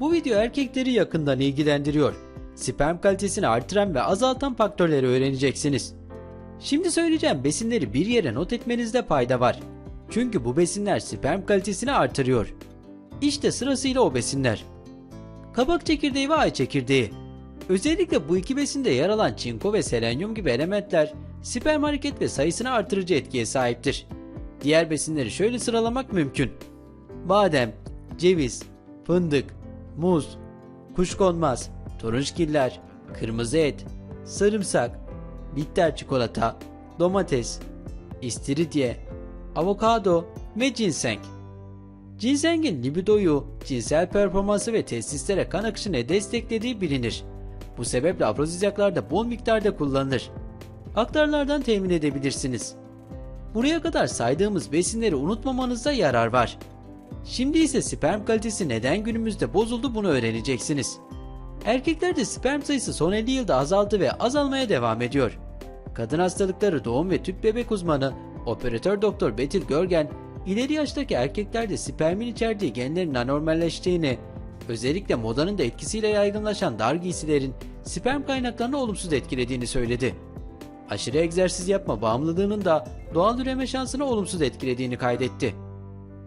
Bu video erkekleri yakından ilgilendiriyor. Sperm kalitesini artıran ve azaltan faktörleri öğreneceksiniz. Şimdi söyleyeceğim besinleri bir yere not etmenizde fayda var. Çünkü bu besinler sperm kalitesini artırıyor. İşte sırasıyla o besinler. Kabak çekirdeği ve ay çekirdeği. Özellikle bu iki besinde yer alan çinko ve selenyum gibi elementler sperm hareket ve sayısını artırıcı etkiye sahiptir. Diğer besinleri şöyle sıralamak mümkün. Badem, ceviz, fındık, muz, kuşkonmaz, turunçgiller, kırmızı et, sarımsak, bitter çikolata, domates, istiridye, avokado ve ginseng. Ginsengin libidoyu, cinsel performansı ve testislere kan akışını desteklediği bilinir. Bu sebeple afrodizyaklarda bol miktarda kullanılır. Aktarlardan temin edebilirsiniz. Buraya kadar saydığımız besinleri unutmamanızda yarar var. Şimdi ise sperm kalitesi neden günümüzde bozuldu bunu öğreneceksiniz. Erkeklerde sperm sayısı son 50 yılda azaldı ve azalmaya devam ediyor. Kadın hastalıkları doğum ve tüp bebek uzmanı operatör doktor Betül Görgen, ileri yaştaki erkeklerde spermin içerdiği genlerin anormalleştiğini, özellikle modanın da etkisiyle yaygınlaşan dar giysilerin sperm kaynaklarını olumsuz etkilediğini söyledi. Aşırı egzersiz yapma bağımlılığının da doğal üreme şansını olumsuz etkilediğini kaydetti.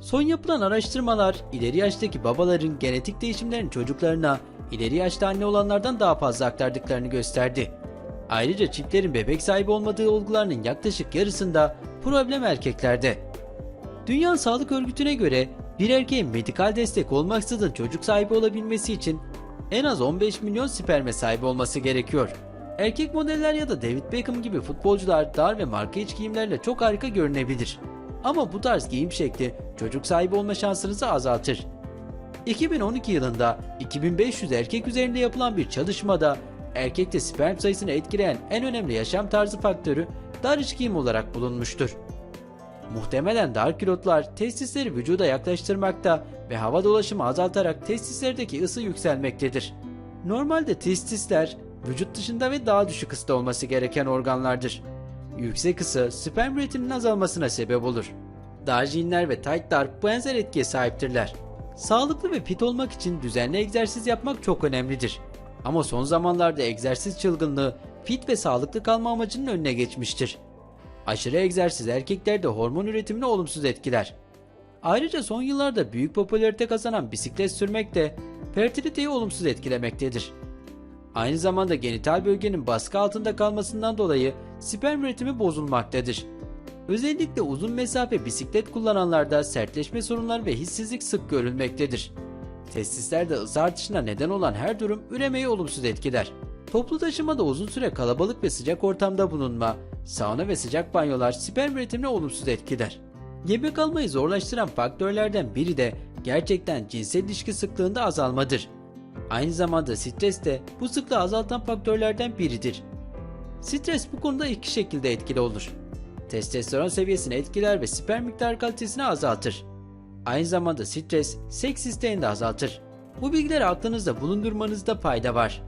Son yapılan araştırmalar ileri yaştaki babaların genetik değişimlerin çocuklarına ileri yaşta anne olanlardan daha fazla aktardıklarını gösterdi. Ayrıca çiftlerin bebek sahibi olmadığı olgularının yaklaşık yarısında problem erkeklerde. Dünya Sağlık Örgütü'ne göre bir erkeğin medikal destek olmaksızın çocuk sahibi olabilmesi için en az 15 milyon sperme sahip olması gerekiyor. Erkek modeller ya da David Beckham gibi futbolcular dar ve marka iç giyimlerle çok harika görünebilir. Ama bu tarz giyim şekli çocuk sahibi olma şansınızı azaltır. 2012 yılında 2500 erkek üzerinde yapılan bir çalışmada erkekte sperm sayısını etkileyen en önemli yaşam tarzı faktörü dar iç giyim olarak bulunmuştur. Muhtemelen dar kilotlar testisleri vücuda yaklaştırmakta ve hava dolaşımı azaltarak testislerdeki ısı yükselmektedir. Normalde testisler vücut dışında ve daha düşük ısıda olması gereken organlardır. Yüksek ısı sperm üretiminin azalmasına sebep olur. Dar jinler ve taytlar benzer etkiye sahiptirler. Sağlıklı ve fit olmak için düzenli egzersiz yapmak çok önemlidir. Ama son zamanlarda egzersiz çılgınlığı fit ve sağlıklı kalma amacının önüne geçmiştir. Aşırı egzersiz erkeklerde hormon üretimini olumsuz etkiler. Ayrıca son yıllarda büyük popülarite kazanan bisiklet sürmek de fertiliteyi olumsuz etkilemektedir. Aynı zamanda genital bölgenin baskı altında kalmasından dolayı sperm üretimi bozulmaktadır. Özellikle uzun mesafe bisiklet kullananlarda sertleşme sorunları ve hissizlik sık görülmektedir. Testislerde ısı artışına neden olan her durum üremeyi olumsuz etkiler. Toplu taşımada uzun süre kalabalık ve sıcak ortamda bulunma, sauna ve sıcak banyolar sperm üretimini olumsuz etkiler. Gebe kalmayı zorlaştıran faktörlerden biri de gerçekten cinsel ilişki sıklığında azalmadır. Aynı zamanda stres de bu sıklığı azaltan faktörlerden biridir. Stres bu konuda iki şekilde etkili olur. Testosteron seviyesini etkiler ve sperm miktar kalitesini azaltır. Aynı zamanda stres seks isteğini de azaltır. Bu bilgileri aklınızda bulundurmanızda fayda var.